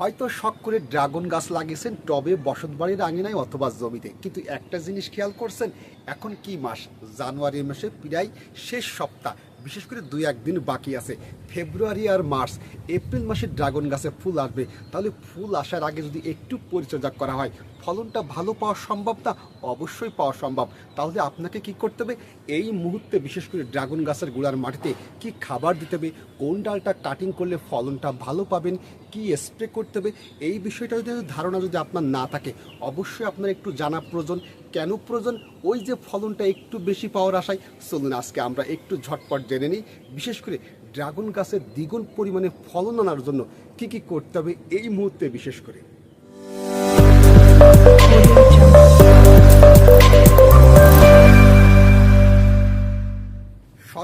হয়তো শখ করে ড্রাগন গাছ লাগিয়েছেন, টবে বসত বাড়ির আঙিনায় অথবা জমিতে। কিন্তু একটা জিনিস খেয়াল করছেন, এখন কি মাস? জানুয়ারি মাসে প্রায় শেষ সপ্তাহ, বিশেষ করে দুই একদিন বাকি আছে। ফেব্রুয়ারি আর মার্চ, এপ্রিল মাসে ড্রাগন গাছে ফুল আসবে। তাহলে ফুল আসার আগে যদি একটু পরিচর্যা করা হয়, ফলনটা ভালো পাওয়া সম্ভব না? অবশ্যই পাওয়া সম্ভব। তাহলে আপনাকে কি করতে হবে? এই মুহূর্তে বিশেষ করে ড্রাগন গাছের গোড়ার মাটিতে কি খাবার দিতে হবে? কোন ডালটা কাটিং করলে ফলনটা ভালো পাবেন? কি স্প্রে করতে হবে, এই বিষয়টা যদি ধারণা যদি আপনার না থাকে, অবশ্যই আপনার একটু জানা প্রয়োজন। কেন প্রয়োজন? ওই যে ফলনটা একটু বেশি পাওয়ার আশায়। চলুন আজকে আমরা একটু ঝটপট জেনে নিই। বিশেষ করে ড্রাগন গাছের দ্বিগুণ পরিমাণে ফলন আনার জন্য কি কি করতে হবে এই মুহূর্তে বিশেষ করে।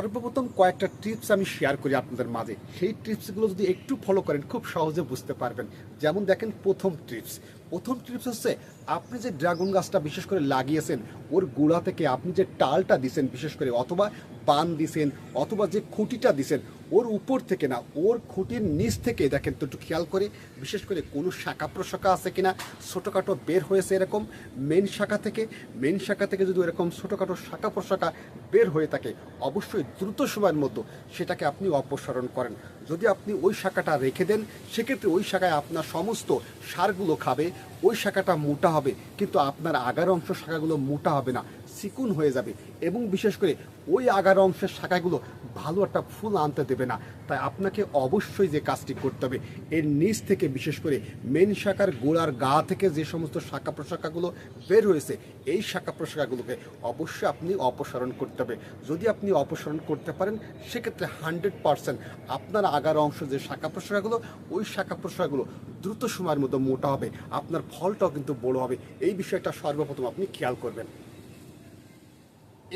সর্বপ্রথম কয়েকটা টিপস আমি শেয়ার করি আপনাদের মাঝে। সেই টিপসগুলো যদি একটু ফলো করেন, খুব সহজে বুঝতে পারবেন। যেমন দেখেন প্রথম টিপস প্রথম টিপস হচ্ছে আপনি যে ড্রাগন গাছটা বিশেষ করে লাগিয়েছেন, ওর গোড়া থেকে আপনি যে টালটা দিছেন বিশেষ করে, অথবা বান দিছেন, অথবা যে খুঁটিটা দিছেন, ওর উপর থেকে না, ওর খুঁটির নিচ থেকে, দেখেন তো একটু খেয়াল করে, বিশেষ করে কোনো শাখা প্রশাখা আছে কিনা, ছোটোখাটো বের হয়েছে এরকম মেন শাখা থেকে মেন শাখা থেকে যদি এরকম ছোটোখাটো শাখা প্রশাখা বের হয়ে থাকে, অবশ্যই দ্রুত সময়ের মতো সেটাকে আপনি অপসারণ করেন। যদি আপনি ওই শাখাটা রেখে দেন, সেক্ষেত্রে ওই শাখায় আপনার সমস্ত সারগুলো খাবে, ওই শাখাটা মোটা হবে। কিন্তু আপনার আগার অংশ শাখাগুলো মোটা হবে না। চিকুন হয়ে যাবে। এবং বিশেষ করে ওই আগার অংশের শাখাগুলো ভালো একটা ফুল আনতে দেবে না। তাই আপনাকে অবশ্যই যে কাজটি করতে হবে, এর নিচ থেকে বিশেষ করে মেন শাখার গোড়ার গা থেকে যে সমস্ত শাখা প্রশাখাগুলো বের হয়েছে, এই শাখা প্রশাখাগুলোকে অবশ্যই আপনি অপসারণ করতে হবে। যদি আপনি অপসারণ করতে পারেন, সেক্ষেত্রে হান্ড্রেড পারসেন্ট আপনার আগার অংশ যে শাখা প্রশাখাগুলো, ওই শাখা প্রশাখাগুলো দ্রুত সময়ের মতো মোটা হবে। আপনার ফলটাও কিন্তু বড় হবে। এই বিষয়টা সর্বপ্রথম আপনি খেয়াল করবেন।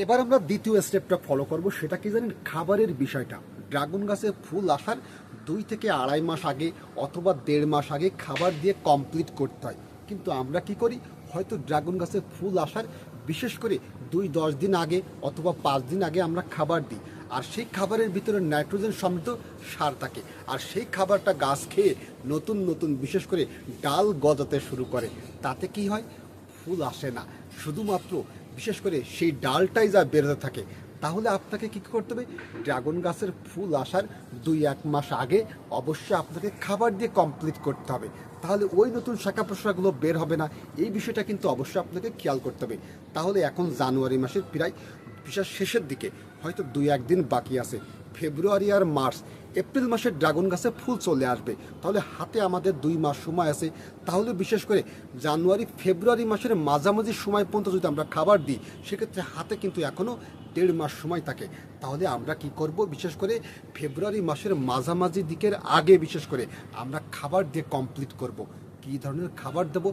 এবার আমরা দ্বিতীয় স্টেপটা ফলো করব, সেটা কি জানেন? খাবারের বিষয়টা। ড্রাগন গাছে ফুল আসার দুই থেকে আড়াই মাস আগে অথবা দেড় মাস আগে খাবার দিয়ে কমপ্লিট করতে হয়। কিন্তু আমরা কি করি? হয়তো ড্রাগন গাছে ফুল আসার বিশেষ করে দুই, দশ দিন আগে অথবা পাঁচ দিন আগে আমরা খাবার দিই। আর সেই খাবারের ভিতরে নাইট্রোজেন সমৃদ্ধ সার থাকে। আর সেই খাবারটা গাছ খেয়ে নতুন নতুন বিশেষ করে ডাল গজাতে শুরু করে। তাতে কি হয়? ফুল আসে না। শুধুমাত্র বিশেষ করে সেই ডালটাই যা বেরোতে থাকে, তাহলে আপনাকে কী করতে হবে? ড্রাগন গাছের ফুল আসার দুই এক মাস আগে অবশ্যই আপনাকে খাবার দিয়ে কমপ্লিট করতে হবে। তাহলে ওই নতুন শাখা প্রশাখাগুলো বের হবে না। এই বিষয়টা কিন্তু অবশ্যই আপনাকে খেয়াল করতে হবে। তাহলে এখন জানুয়ারি মাসের প্রায় বিশাল শেষের দিকে, হয়তো দুই একদিন বাকি আছে। ফেব্রুয়ারি আর মার্চ, এপ্রিল মাসে ড্রাগন গাছে ফুল চলে আসবে। তাহলে হাতে আমাদের দুই মাস সময় আছে। তাহলে বিশেষ করে জানুয়ারি, ফেব্রুয়ারি মাসের মাঝামাঝি সময় পর্যন্ত যদি আমরা খাবার দিই, সেক্ষেত্রে হাতে কিন্তু এখনও দেড় মাস সময় থাকে। তাহলে আমরা কি করব? বিশেষ করে ফেব্রুয়ারি মাসের মাঝামাঝি দিকের আগে বিশেষ করে আমরা খাবার দিয়ে কমপ্লিট করব। কী ধরনের খাবার দেব?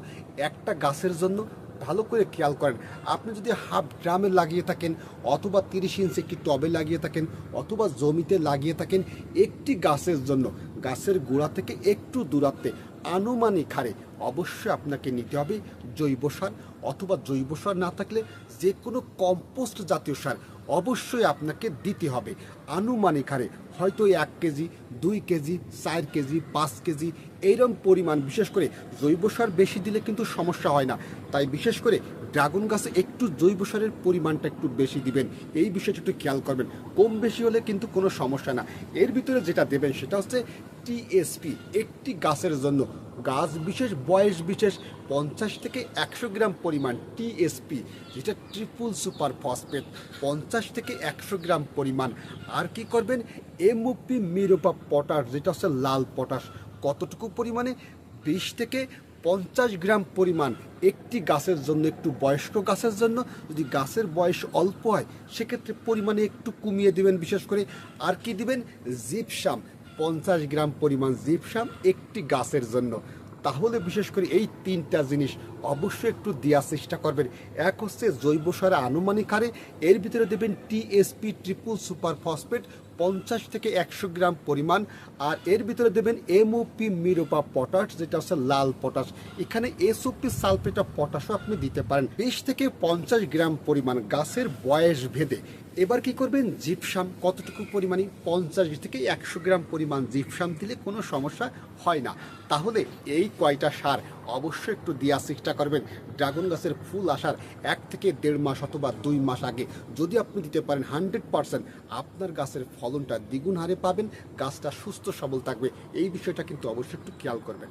একটা গাছের জন্য ভালো করে খেয়াল করেন। আপনি যদি হাফ ড্রামে লাগিয়ে থাকেন অথবা তিরিশ ইঞ্চি একটি টবে লাগিয়ে থাকেন অথবা জমিতে লাগিয়ে থাকেন একটি গাছের জন্য, গাছের গোড়া থেকে একটু দূরত্বে আনুমানিক হারে অবশ্যই আপনাকে নিতে হবে জৈব সার অথবা জৈব সার না থাকলে যে কোনো কম্পোস্ট জাতীয় সার অবশ্যই আপনাকে দিতে হবে। আনুমানিক হারে হয়তো এক কেজি, দুই কেজি, চার কেজি, পাঁচ কেজি এইরকম পরিমাণ। বিশেষ করে জৈব সার বেশি দিলে কিন্তু সমস্যা হয় না। তাই বিশেষ করে ড্রাগন গাছে একটু জৈব সারের পরিমাণটা একটু বেশি দিবেন। এই বিষয়টা একটু খেয়াল করবেন। কম বেশি হলে কিন্তু কোনো সমস্যা না। এর ভিতরে যেটা দেবেন সেটা হচ্ছে টিএসপি একটি গাছের জন্য। গাছ বিশেষ, বয়স বিশেষ, পঞ্চাশ থেকে একশো গ্রাম পরিমাণ টিএসপি যেটা ট্রিপল সুপার ফসফেট, পঞ্চাশ থেকে একশো গ্রাম পরিমাণ। আর কি করবেন? এমওপি মিরোপা পটাশ, যেটা হচ্ছে লাল পটাশ। কতটুকু পরিমাণে? বিশ থেকে পঞ্চাশ গ্রাম পরিমাণ একটি গাছের জন্য, একটু বয়স্ক গাছের জন্য। যদি গাছের বয়স অল্প হয়, সেক্ষেত্রে পরিমাণে একটু কমিয়ে দিবেন বিশেষ করে। আর কি দিবেন? জিপসাম। পঞ্চাশ গ্রাম পরিমাণ জিপসাম একটি গাছের জন্য। তাহলে বিশেষ করে এই তিনটা জিনিস অবশ্যই একটু দেওয়ার চেষ্টা করবেন। এক হচ্ছে জৈব সারে আনুমানিক হারে। এর ভিতরে দেবেন টিএসপি ট্রিপল সুপার ফসফেট পঞ্চাশ থেকে একশো গ্রাম পরিমাণ, আর এর ভিতরে দেবেন এমওপি মিরোপা পটাশ যেটা হচ্ছে লাল পটাশ এখানে এসওপি সালফেট অফ পটাশও আপনি দিতে পারেন। বিশ থেকে পঞ্চাশ গ্রাম পরিমাণ গাছের বয়স ভেদে এবার কি করবেন? জিপসাম কতটুকু পরিমাণে? পঞ্চাশ থেকে একশো গ্রাম পরিমাণ জিপসাম দিলে কোনো সমস্যা হয় না। তাহলে এই কয়টা সার অবশ্যই একটু দেওয়ার চেষ্টা করবেন। ড্রাগন গাছের ফুল আসার এক থেকে দেড় মাস অথবা দুই মাস আগে। যদি আপনি দিতে পারেন হান্ড্রেড পারসেন্ট, আপনার গাছের ফলনটা দ্বিগুণ হারে পাবেন, গাছটা সুস্থ সবল থাকবে। এই বিষয়টা কিন্তু অবশ্যই একটু খেয়াল করবেন।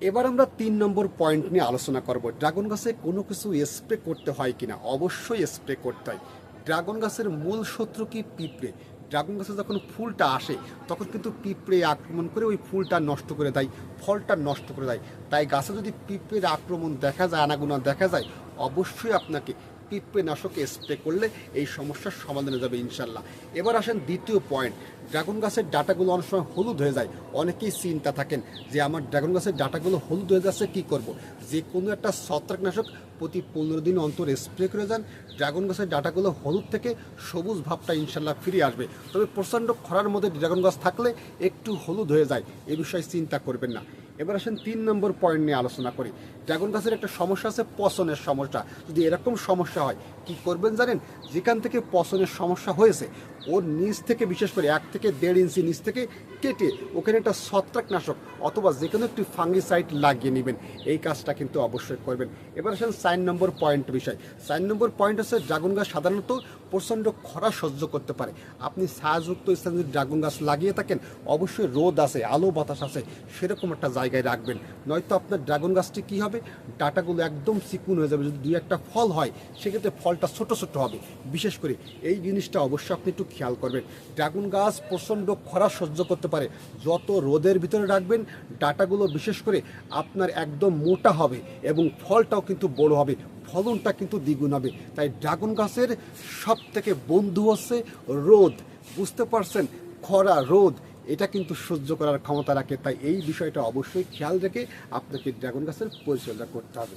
এবার আমরা তিন নম্বর পয়েন্ট নিয়ে আলোচনা করব। ড্রাগন গাছে কোনো কিছু স্প্রে করতে হয় কিনা? অবশ্যই স্প্রে করতে হয়। ড্রাগন গাছের মূল শত্রু কি? পিঁপড়ে। ড্রাগন গাছে যখন ফুলটা আসে, তখন কিন্তু পিঁপড়ে আক্রমণ করে ওই ফুলটা নষ্ট করে দেয়, ফলটা নষ্ট করে দেয়। তাই গাছে যদি পিঁপড়ের আক্রমণ দেখা যায়, আনাগোনা দেখা যায়, অবশ্যই আপনাকে পিঁপড়ে স্প্রে করলে এই সমস্যার সমাধান হয়ে যাবে ইনশাল্লাহ। এবার আসেন দ্বিতীয় পয়েন্ট ড্রাগন গাছের ডাটাগুলো অনেক সময় হলুদ হয়ে যায়। অনেকেই চিন্তা থাকেন যে আমার ড্রাগন গাছের ডাটাগুলো হলুদ হয়ে যাচ্ছে, কী করব? যে কোনো একটা ছত্রাকনাশক প্রতি পনেরো দিন অন্তর স্প্রে করে যান, ড্রাগন গাছের ডাটাগুলো হলুদ থেকে সবুজ ভাবটা ইনশাল্লাহ ফিরে আসবে। তবে প্রচণ্ড খরার মধ্যে ড্রাগন গাছ থাকলে একটু হলুদ হয়ে যায়, এ বিষয়ে চিন্তা করবেন না। এবার আসেন তিন নম্বর পয়েন্ট নিয়ে আলোচনা করি। ড্রাগন গাছের একটা সমস্যা আছে, পচনের সমস্যা। যদি এরকম সমস্যা হয়, কি করবেন জানেন? যেখান থেকে পচনের সমস্যা হয়েছে, ওর নিচ থেকে, বিশেষ করে এক থেকে দেড় ইঞ্চি নিচ থেকে কেটে ওখানে একটা ছত্রাকনাশক অথবা যে কোনো একটি ফাঙ্গিসাইড লাগিয়ে নেবেন। এই কাজটা কিন্তু অবশ্যই করবেন। এবার আসেন চার নম্বর পয়েন্ট বিষয়। চার নম্বর পয়েন্ট হচ্ছে ড্রাগন গাছ সাধারণত প্রচণ্ড খরা সহ্য করতে পারে। আপনি ছায়াযুক্ত স্থানে যদি ড্রাগন গাছ লাগিয়ে থাকেন, অবশ্যই রোদ আছে, আলো বাতাস আছে, সেরকম একটা জায়গায় রাখবেন। নয়তো আপনার ড্রাগন গাছটি কী হবে? ডাটাগুলো একদম চিকুন হয়ে যাবে। যদি দুই একটা ফল হয়, সেক্ষেত্রে ফলটা ছোট ছোট হবে। বিশেষ করে এই জিনিসটা অবশ্যই আপনি একটু খেয়াল করবেন। ড্রাগন গাছ প্রচণ্ড খরা সহ্য করতে পারে। যত রোদের ভিতরে রাখবেন, ডাটাগুলো বিশেষ করে আপনার একদম মোটা হবে এবং ফলটাও কিন্তু বড় হবে, ফলনটা কিন্তু দ্বিগুণ হবে। তাই ড্রাগন গাছের সব থেকে বন্ধু হচ্ছে রোদ। বুঝতে পারছেন? খরা, রোদ, এটা কিন্তু সহ্য করার ক্ষমতা রাখে। তাই এই বিষয়টা অবশ্যই খেয়াল রেখে আপনাকে ড্রাগন গাছের পরিচর্যা করতে হবে।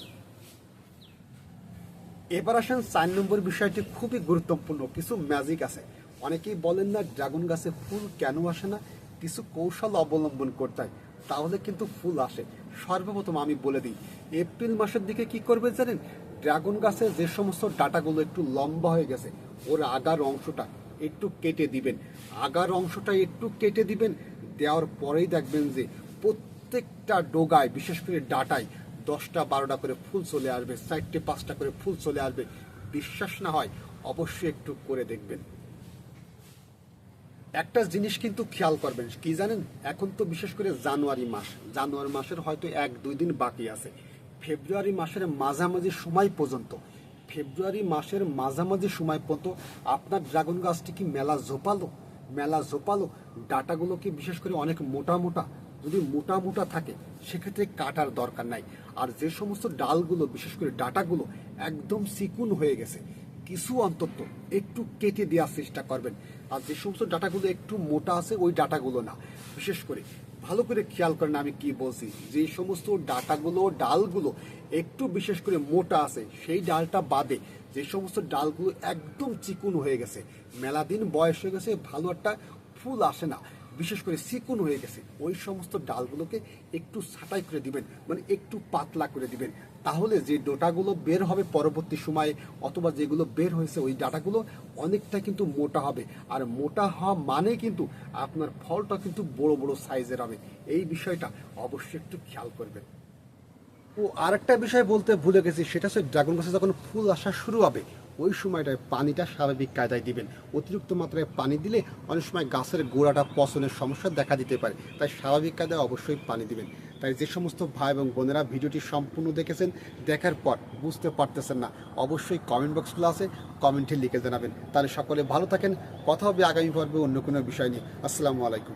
এবার আসেন চার নম্বর বিষয়টি খুবই গুরুত্বপূর্ণ। কিছু ম্যাজিক আছে। অনেকেই বলেন না, ড্রাগন গাছে ফুল কেন আসে না? কিছু কৌশল অবলম্বন করতে হয়, তাহলে কিন্তু ফুল আসে। সর্বপ্রথম আমি বলে দিই, এপ্রিল মাসের দিকে কি করবে জানেন? ড্রাগন গাছের যে সমস্ত ডাটাগুলো একটু লম্বা হয়ে গেছে, ওর আগার অংশটা একটু কেটে দিবেন। আগার অংশটা একটু কেটে দিবেন, দেওয়ার পরেই দেখবেন যে প্রত্যেকটা ডোগায়, বিশেষ করে ডাটায়, দশটা বারোটা করে ফুল চলে আসবে, চারটে পাঁচটা করে ফুল চলে আসবে। বিশ্বাস না হয়, অবশ্যই একটু করে দেখবেন। একটা জিনিস কিন্তু খেয়াল করবেন, কি জানেন? এখন তো বিশেষ করে জানুয়ারি মাস। জানুয়ারি মাসের হয়তো এক, দুই দিন বাকি আছে। ফেব্রুয়ারি মাসের মাঝামাঝি সময় পর্যন্ত, ফেব্রুয়ারি মাসের মাঝামাঝি সময় পর্যন্ত আপনার ড্রাগন গাছটি কি মেলা ঝোপালো? মেলা ঝোপালো। ডাটাগুলো কি বিশেষ করে অনেক মোটা মোটা? যদি মোটা মোটা থাকে, সেক্ষেত্রে কাটার দরকার নাই। আর যে সমস্ত ডালগুলো, বিশেষ করে ডাটাগুলো, একদম চিকুন হয়ে গেছে। কিছু অন্তত একটু কেটে দেওয়ার চেষ্টা করবেন। আর যে সমস্ত ডাটাগুলো একটু মোটা আছে, ওই ডাটাগুলো না। বিশেষ করে ভালো করে খেয়াল করেন আমি কি বলছি। যে সমস্ত ডাটাগুলো, ডালগুলো একটু বিশেষ করে মোটা আছে, সেই ডালটা বাদে যে সমস্ত ডালগুলো একদম চিকুন হয়ে গেছে মেলা দিন বয়স হয়ে গেছে, ভালো একটা ফুল আসে না। বিশেষ করে চিকুন হয়ে গেছে, ওই সমস্ত ডালগুলোকে একটু ছাঁটাই করে দিবেন মানে একটু পাতলা করে দিবেন। তাহলে যে ডোটাগুলো বের হবে পরবর্তী সময়ে, অথবা যেগুলো বের হয়েছে ওই ডাটাগুলো অনেকটা কিন্তু মোটা হবে। আর মোটা হওয়া মানে কিন্তু আপনার ফলটা কিন্তু বড় বড় সাইজের হবে। এই বিষয়টা অবশ্যই একটু খেয়াল করবেন। ও আরেকটা বিষয় বলতে ভুলে গেছি, সেটা হচ্ছে ড্রাগন গাছে যখন ফুল আসা শুরু হবে ওই সময়টায় পানিটা স্বাভাবিক কায়দায় দিবেন। অতিরিক্ত মাত্রায় পানি দিলে অনেক সময় গাছের গোড়াটা পচনের সমস্যা দেখা দিতে পারে। তাই স্বাভাবিক কায়দায় অবশ্যই পানি দিবেন। তাই যে সমস্ত ভাই এবং বোনেরা ভিডিওটি সম্পূর্ণ দেখেছেন, দেখার পর বুঝতে পারতেছেন না, অবশ্যই কমেন্ট বক্সগুলো আছে কমেন্টে লিখে জানাবেন। তাহলে সকলে ভালো থাকেন, কথা হবে আগামী পর্বে অন্য কোনো বিষয় নিয়ে। আসসালামু আলাইকুম।